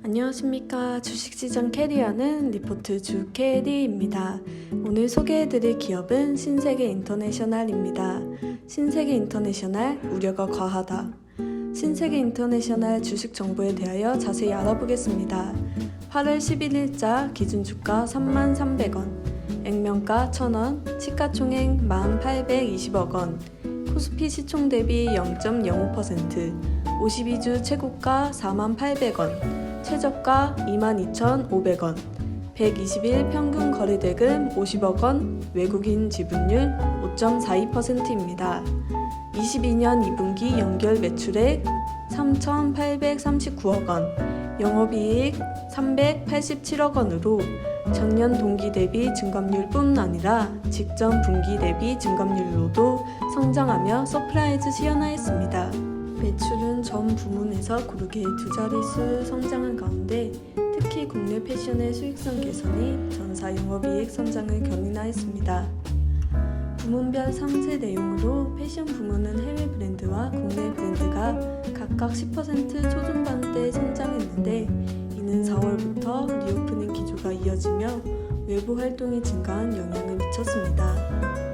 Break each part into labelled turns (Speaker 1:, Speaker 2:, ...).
Speaker 1: 안녕하십니까. 주식시장 캐리어는 리포트 주 캐리입니다. 오늘 소개해드릴 기업은 신세계 인터내셔널입니다. 신세계 인터내셔널 우려가 과하다. 신세계 인터내셔널 주식 정보에 대하여 자세히 알아보겠습니다. 8월 11일자 기준 주가 33,300원, 액면가 1,000원, 시가총액 1,820억 원, 코스피 시총 대비 0.05%, 52주 최고가 48,800원, 최저가 22,500원, 120일 평균 거래대금 50억 원, 외국인 지분율 5.42%입니다. 22년 2분기 연결 매출액 3,839억 원, 영업이익 387억 원으로 전년 동기 대비 증감률뿐 아니라 직전 분기 대비 증감률로도 성장하며 서프라이즈 시연하였습니다. 매출은 전 부문에서 고르게 두 자릿수 성장한 가운데 특히 국내 패션의 수익성 개선이 전사 영업이익 선장을 견인하였습니다. 부문별 상세 내용으로 패션 부문은 해외 브랜드와 국내 브랜드가 각각 10% 초중반대 성장했는데 이는 4월부터 리오프닝 기조가 이어지며 외부 활동이 증가한 영향을 미쳤습니다.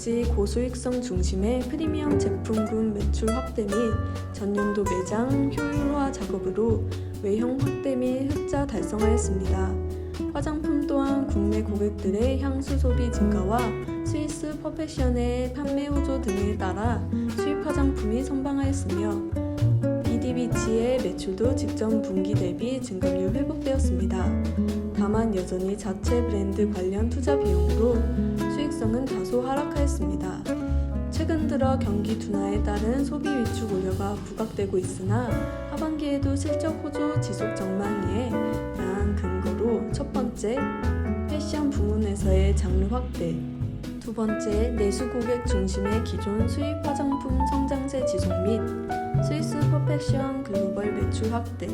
Speaker 1: 역시 고수익성 중심의 프리미엄 제품군 매출 확대 및 전년도 매장 효율화 작업으로 외형 확대 및 흑자 달성하였습니다. 화장품 또한 국내 고객들의 향수 소비 증가와 스위스 퍼펙션의 판매 호조 등에 따라 수입 화장품이 선방하였으며 BD비치의 매출도 직전 분기 대비 증가율 회복되었습니다. 다만 여전히 자체 브랜드 관련 투자 비용으로 수익성은 다소 하락하였습니다. 최근 들어 경기 둔화에 따른 소비 위축 우려가 부각되고 있으나 하반기에도 실적 호조 지속 전망에 대한 근거로 첫 번째, 패션 부문에서의 장르 확대 두 번째, 내수 고객 중심의 기존 수입 화장품 성장세 지속 및 스위스 퍼펙션 글로벌 매출 확대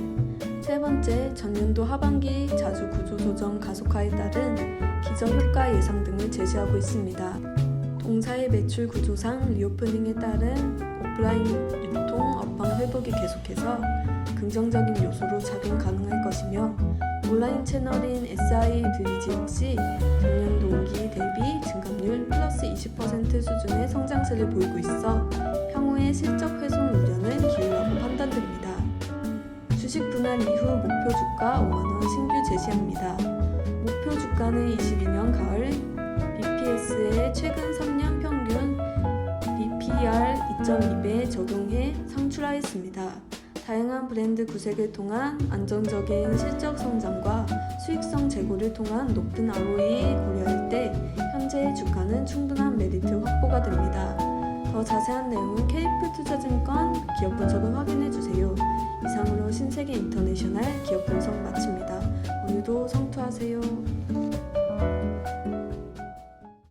Speaker 1: 세 번째, 전년도 하반기 자주 구조 조정 가속화에 따른 기저 효과 예상 등을 제시하고 있습니다. 동사의 매출 구조상 리오프닝에 따른 오프라인 유통 업황 회복이 계속해서 긍정적인 요소로 작용 가능할 것이며 온라인 채널인 SI 브리지 역시 전년 동기 대비 증감률 플러스 20% 수준의 성장세를 보이고 있어 향후의 실적 훼손 우려는 기울라고 판단됩니다. 주식 분할 이후 목표 주가 5만원 신규 제시합니다. 목표 주가는 22년 가을 BPS의 최근 3년 평균 BPR 2.2배 적용해 상출하였습니다. 다양한 브랜드 구색을 통한 안정적인 실적 성장과 수익성 제고를 통한 높은 ROE 고려할 때 현재의 주가는 충분한 메리트 확보가 됩니다. 더 자세한 내용은 케이플 투자증권 기업 분석을 확인해 주세요. 이상으로 신세계 인터내셔널 기업 분석 마칩니다. 오늘도 성